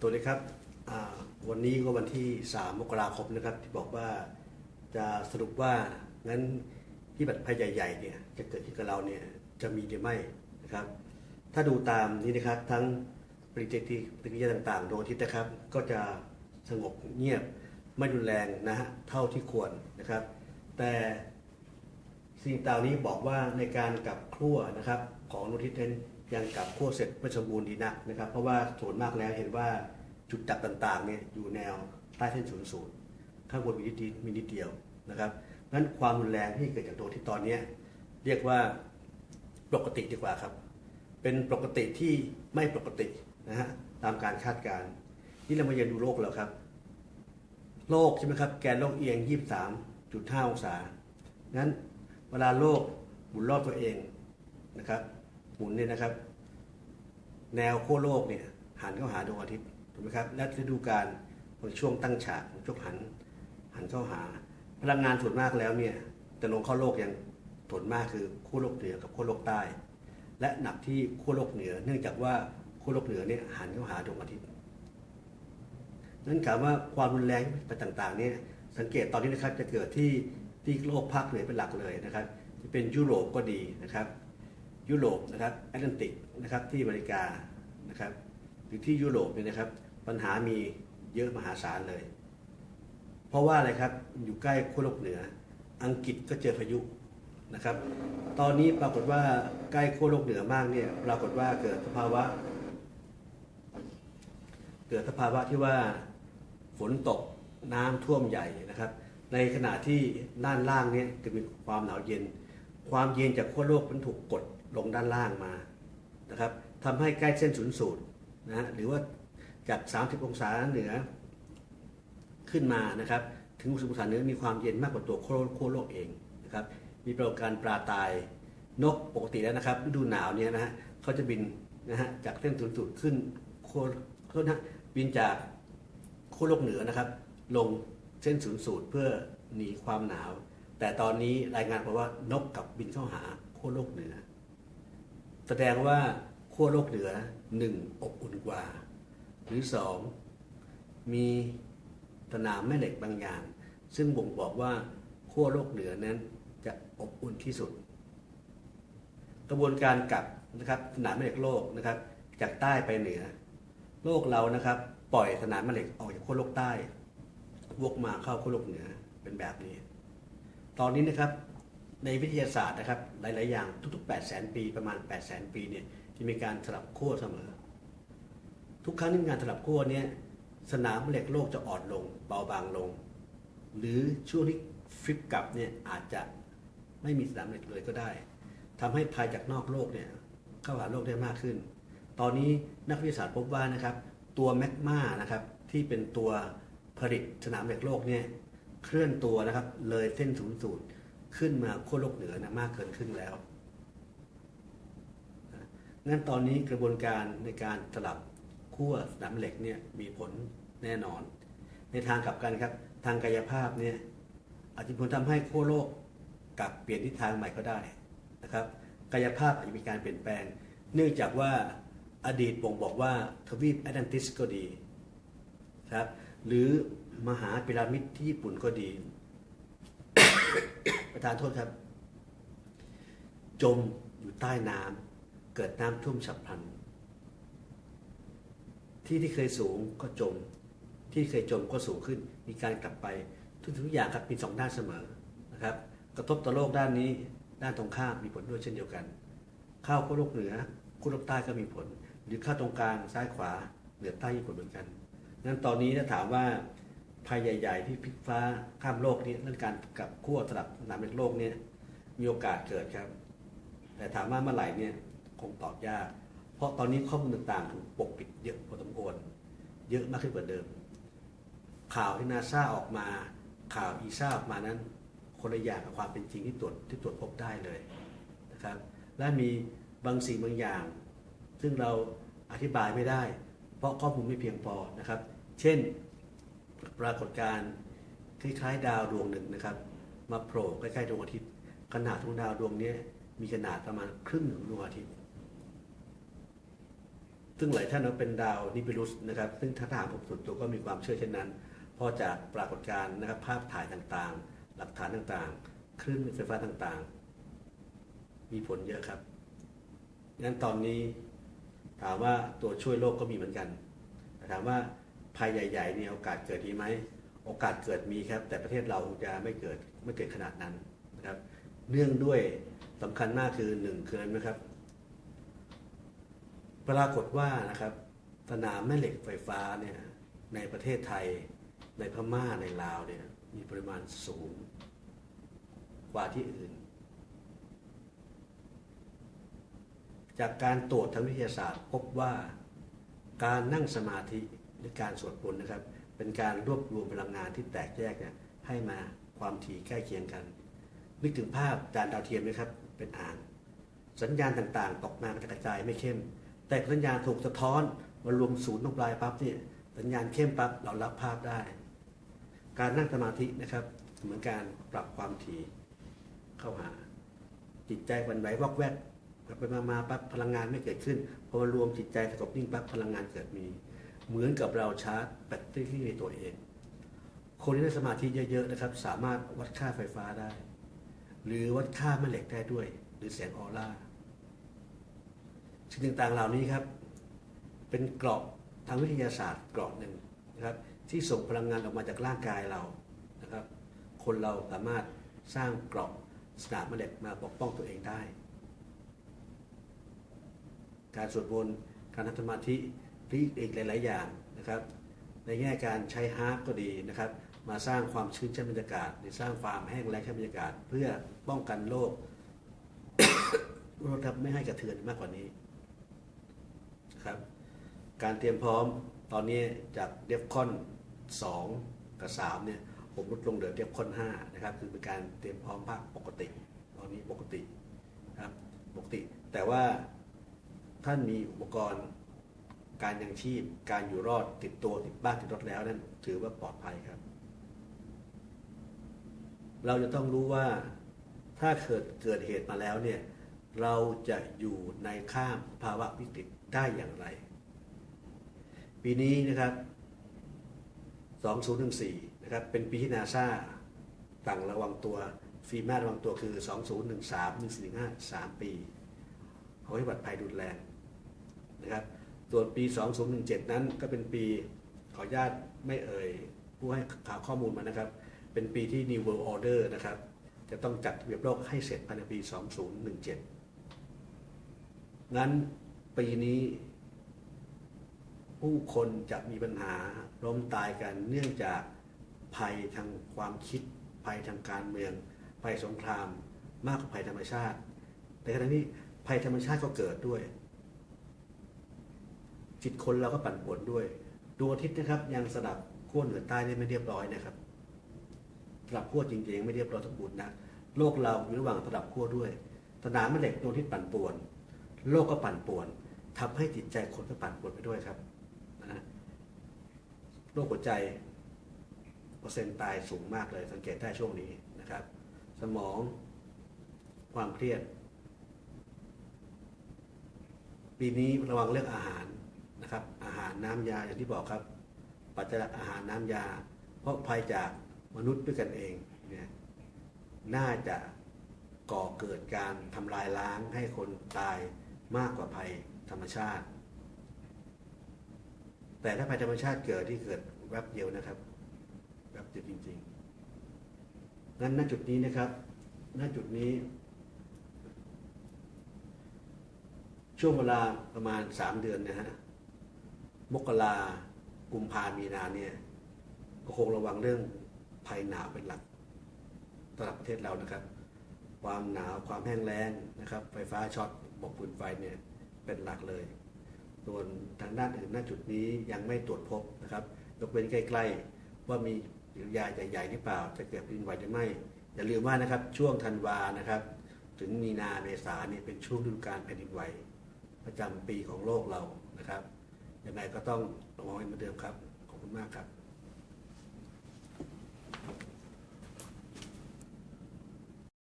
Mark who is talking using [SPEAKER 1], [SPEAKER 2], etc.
[SPEAKER 1] ตัวนี้ครับวันนี้ก็วันที่ 3 มกราคมนะครับ ที่บอกว่าจะสรุปว่างั้นที่บัตรภัยใหญ่ๆเนี่ยจะเกิดขึ้นกับเราเนี่ยจะมีหรือไม่นะครับ ถ้าดูตามนี้นะครับทั้งปฏิกิริยาปฏิกิริยาต่างๆดวงอาทิตย์นะครับ ก็จะสงบเงียบไม่รุนแรงนะฮะเท่าที่ควรนะครับ แต่สิ่งต่างนี้บอกว่าในการกลับขั้วนะครับของดวงอาทิตย์นั้น ยังกลับขั้วเสร็จไม่สมบูรณ์ดีนักนะครับเพราะว่าส่วนมากแล้วเห็นว่าจุดดับต่างๆเนี่ยอยู่แนวใต้เส้นศูนย์ศูนย์ข้างบนมีนิดมีนิดเดียวนะครับนั้นความรุนแรงที่เกิดจากดวงทิตย์ตอนนี้เรียกว่าปกติดีกว่าครับ เป็นปกติที่ไม่ปกตินะฮะตามการคาดการณ์นี่เรามาเรียนดูโลกแล้วครับ โลกใช่ไหมครับ แกนโลกเอียง 23.5 องศางั้นเวลาโลกหมุนรอบตัวเองนะครับ หมุนเนี่ยนะครับ แนวขั้วโลกเนี่ยหันเข้าหาดวงอาทิตย์ถูกไหมครับและฤดูกาลของช่วงตั้งฉากของช่วงหันหันเข้าหา พลังงานส่วนมากแล้วเนี่ยจะลงเข้าโลกยังส่วนมากคือขั้วโลกเหนือกับขั้วโลกใต้ และหนักที่ขั้วโลกเหนือ เนื่องจากว่าขั้วโลกเหนือเนี่ยหันเข้าหาดวงอาทิตย์นั่นกล่าวว่าความรุนแรงไปต่างๆเนี่ยสังเกตตอนนี้นะครับจะเกิดที่ที่โลกภาคเหนือเป็นหลักเลยนะครับจะเป็นยุโรปก็ดีนะครับ ยุโรปนะครับแอตแลนติกนะครับที่อเมริกานะครับหรือที่ยุโรปเนี่ยนะครับปัญหามีเยอะมหาศาลเลย เพราะว่าอะไรครับอยู่ใกล้ขั้วโลกเหนือ อังกฤษก็เจอพายุนะครับ ตอนนี้ปรากฏว่าใกล้ขั้วโลกเหนือมากเนี่ยปรากฏว่าเกิดสภาวะ เกิดสภาวะที่ว่าฝนตกน้ำท่วมใหญ่นะครับ ในขณะที่ด้านล่างเนี่ยจะมีความหนาวเย็น ความเย็นจากขั้วโลกมันถูกกด ลงด้านล่างมานะครับทำให้ใกล้เส้นศูนย์สูตรนะฮะหรือว่าจาก 30 องศาเหนือขึ้นมานะครับ ถึง 60 องศาเหนือมีความเย็นมากกว่าตัวขั้วโลกเองนะครับ มีปรากฏการณ์ปลาตายนกปกติแล้วนะครับฤดูหนาวเนี่ยนะฮะเขาจะบินนะฮะจากเส้นศูนย์สูตรขึ้นขั้วโทษนะบินจากขั้วโลกเหนือนะครับ ลงเส้นศูนย์สูตรเพื่อหนีความหนาว แต่ตอนนี้รายงานบอกว่านกกลับบินเข้าหาขั้วโลกเหนือ แสดงว่าขั้วโลกเหนือหนึ่งอบอุ่นกว่า หรือสองมีสนามแม่เหล็กบางอย่าง ซึ่งบ่งบอกว่าขั้วโลกเหนือนั้นจะอบอุ่นที่สุด กระบวนการกลับนะครับสนามแม่เหล็กโลกนะครับ จากใต้ไปเหนือ โลกเรานะครับ ปล่อยสนามแม่เหล็กออกจากขั้วโลกใต้ วกมาเข้าขั้วโลกเหนือเป็นแบบนี้ ตอนนี้นะครับ ในวิทยาศาสตร์นะครับหลาย ๆ อย่างทุก ๆ 8 0 0 0 0 0ปีประมาณ8 0 0 0 0 0 ปีเนี่ยจะมีการสลับขั้วเสมอ ทุกครั้งที่มีการสลับขั้วเนี่ยสนามเหล็กโลกจะอ่อนลง เบาบางลง หรือช่วงที่ฟลิปกลับเนี่ยอาจจะไม่มีสนามเหล็กเลยก็ได้ทำให้ภัยจากนอกโลกเนี่ยเข้าหาโลกได้มากขึ้น ตอนนี้นักวิทยาศาสตร์พบว่านะครับตัวแมกมานะครับที่เป็นตัวผลิตสนามเหล็กโลกเนี่ยเคลื่อนตัวนะครับเลยเส้นศูนย์สูตร ขึ้นมาขั้วโลกเหนือนะมากเกินครึ่งแล้วงั้นตอนนี้กระบวนการในการสลับขั้วสนามเหล็กเนี่ยมีผลแน่นอน ในทางกลับกันครับ ทางกายภาพเนี่ยอาจจะผลทำให้ขั้วโลกกลับเปลี่ยนทิศทางใหม่ก็ได้นะครับ กายภาพอาจจะมีการเปลี่ยนแปลง เนื่องจากว่าอดีตบ่งบอกว่าทวีปแอตแลนติสก็ดีครับหรือมหาพีระมิดที่ญี่ปุ่นก็ดี ประธานโทษครับ จมอยู่ใต้น้ำเกิดน้ำท่วมฉับพลัน ที่ที่เคยสูงก็จม ที่เคยจมก็สูงขึ้น มีการกลับไป ทุกทุกอย่างครับมีสองด้านเสมอนะครับ กระทบต่อโลกด้านนี้ด้านตรงข้ามมีผลด้วยเช่นเดียวกัน ข้าขั้วโลกเหนือขั้วโลกใต้ก็มีผล หรือข้าวตรงกลางซ้ายขวาเหนือใต้มีผลเหมือนกันนั้นตอนนี้ถ้าถามว่า ภัยใหญ่ ๆ ที่พลิกฟ้าข้ามโลกนี้เรื่องการกับขั้วสลับสนามโลกเนี่ยมีโอกาสเกิดครับ แต่ถามว่าเมื่อไหร่เนี่ยคงตอบยาก เพราะตอนนี้ข้อมูลต่างๆถูกปกปิดเยอะพอสมควรเยอะมากขึ้นกว่าเดิม ข่าวที่นาซาออกมา ข่าวอีซ่าออกมานั้น คนละอย่างกับความเป็นจริงที่ตรวจที่ตรวจพบได้เลยนะครับ และมีบางสิ่งบางอย่าง ซึ่งเราอธิบายไม่ได้ เพราะข้อมูลไม่เพียงพอนะครับ เช่น ปรากฏการณ์คล้ายๆ ดาวดวงหนึ่งนะครับ มาโผล่ใกล้ๆดวงอาทิตย์ ขนาดของดาวดวงนี้มีขนาดประมาณครึ่งของดวงอาทิตย์ ซึ่งหลายท่านว่าเป็นดาวนิบิลุสนะครับ ซึ่งถ้าถามผมส่วนตัวก็มีความเชื่อเช่นนั้นเพราะจากปรากฏการณ์นะครับภาพถ่ายต่างๆ หลักฐานต่างๆ คลื่นไฟฟ้าต่างๆ มีผลเยอะครับงั้นตอนนี้ถามว่าตัวช่วยโลกก็มีเหมือนกันแต่ถามว่า ภัยใหญ่ๆเนี่ยโอกาสเกิดดีไหมโอกาสเกิดมีครับ แต่ประเทศเราจะไม่เกิดไม่เกิดขนาดนั้นนะครับ เนื่องด้วยสำคัญมากคือหนึ่งคืออะไรไหมครับปรากฏว่านะครับสนามแม่เหล็กไฟฟ้าเนี่ยในประเทศไทยในพม่าในลาวเนี่ยมีปริมาณสูงกว่าที่อื่น จากการตรวจทางวิทยาศาสตร์พบว่าการนั่งสมาธิ หรือการสวดมนต์นะครับ เป็นการรวบรวมพลังงานที่แตกแยกเนี่ยให้มาความถี่ใกล้เคียงกัน นึกถึงภาพจานดาวเทียมไหมครับเป็นอ่าง สัญญาณต่างๆ ตกมาจะกระจายไม่เข้ม แต่สัญญาณถูกสะท้อนมารวมศูนย์ตรงปลายปั๊บเนี่ยสัญญาณเข้มปั๊บเรารับภาพได้ การนั่งสมาธินะครับเหมือนการปรับความถี่เข้าหา จิตใจวันไหววอกแวกไปมามาปั๊บพลังงานไม่เกิดขึ้นพอมารวมจิตใจสงบนิ่งปั๊บพลังงานเกิดมี เหมือนกับเราชาร์จแบตเตอรี่ในตัวเอง คนที่ได้สมาธิเยอะๆนะครับ สามารถวัดค่าไฟฟ้าได้ หรือวัดค่าแม่เหล็กได้ด้วย หรือแสงออร่าสิ่งต่างๆเหล่านี้ครับ เป็นเกราะทางวิทยาศาสตร์เกราะหนึ่งนะครับ ที่ส่งพลังงานออกมาจากร่างกายเรานะครับ คนเราสามารถสร้างเกราะสนามแม่เหล็กมาปกป้องตัวเองได้ การสวดมนต์การทำสมาธิ หรืออีกหลาย ๆ อย่างนะครับ ในแง่การใช้ฮาร์ปก็ดีนะครับ มาสร้างความชื้นชั้นบรรยากาศหรือสร้างความแห้งแล้งชั้นบรรยากาศ เพื่อป้องกันโรคโรคครับไม่ให้กระเทือนมากกว่านี้ครับการเตรียมพร้อมตอนนี้จากเดฟคอน 2 กับ 3 เนี่ย ผมลดลงเหลือเดฟคอน 5 นะครับ คือเป็นการเตรียมพร้อมภาคปกติ ตอนนี้ปกติครับปกติ แต่ว่าท่านมีอุปกรณ์ การยังชีพ การอยู่รอดติดตัวติดบ้านติดรถแล้วนั่นถือว่าปลอดภัยครับ เราจะต้องรู้ว่าถ้าเกิดเกิดเหตุมาแล้วเนี่ยเราจะอยู่ในข้ามภาวะวิกฤตได้อย่างไร ปีนี้นะครับ 2014 นะครับ เป็นปีที่นาซาสั่งระวังตัวฟีมาระวังตัวคือ 2013 1 4 5 3 ปีเขาให้บัตรภัยรุนแรง ส่วนปี 2017 นั้นก็เป็นปีขออนุญาตไม่เอ่ยผู้ให้ข่าวข้อมูลมานะครับ เป็นปีที่ New World Order นะครับ จะต้องจัดระเบียบโลกให้เสร็จภายในปี 2017 งั้นปีนี้ ผู้คนจะมีปัญหาล้มตายกันเนื่องจากภัยทางความคิด ภัยทางการเมือง ภัยสงครามมากกว่าภัยธรรมชาติ แต่ขณะนี้ภัยธรรมชาติก็เกิดด้วย จิตคนเราก็ปั่นป่วนด้วยดวงอาทิตย์นะครับ ยังสลับขั้วเหนือใต้ได้ไม่เรียบร้อยนะครับสลับขั้วจริงๆไม่เรียบร้อยสมบูรณ์นะโลกเราอยู่ระหว่างสลับขั้วด้วยสนามแม่เหล็กดวงอาทิตย์ปั่นป่วน โลกก็ปั่นป่วนทำให้จิตใจคนก็ปั่นป่วนไปด้วยครับนะโรคหัวใจเปอร์เซ็นต์ตายสูงมากเลย สังเกตได้ช่วงนี้นะครับ สมองความเครียดปีนี้ระวังเรื่องอาหาร นะครับ อาหารน้ำยาอย่างที่บอกครับ ปัจจัยอาหารน้ำยา เพราะภัยจากมนุษย์ด้วยกันเองเนี่ยน่าจะก่อเกิดการทำลายล้างให้คนตายมากกว่าภัยธรรมชาติ แต่ถ้าภัยธรรมชาติเกิดที่เกิดแวบเดียวนะครับแวบเดียวจริงๆงั้นณจุดนี้นะครับณจุดนี้ ช่วงเวลาประมาณ3เดือนนะฮะ มกรากุมภามีนาเนี่ยก็คงระวังเรื่องภัยหนาวเป็นหลักสำหรับประเทศเรานะครับ ความหนาวความแห้งแล้งนะครับ ไฟฟ้าช็อตบอกปืนไฟเนี่ยเป็นหลักเลย ส่วนทางด้านอื่นหน้าจุดนี้ยังไม่ตรวจพบนะครับยกเว้นใกล้ ๆ ว่ามียาใหญ่ๆหรือเปล่า จะเกิดดินไหวหรือไม่อย่าลืมว่านะครับช่วงธันวานะครับ ถึงมีนาเมษาเนี่ยเป็นช่วงฤดูกาลแผ่นดินไหว ประจำปีของโลกเรานะครับ ยังไงก็ต้องระวังไว้เหมือนเดิมครับ ขอบคุณมากครับ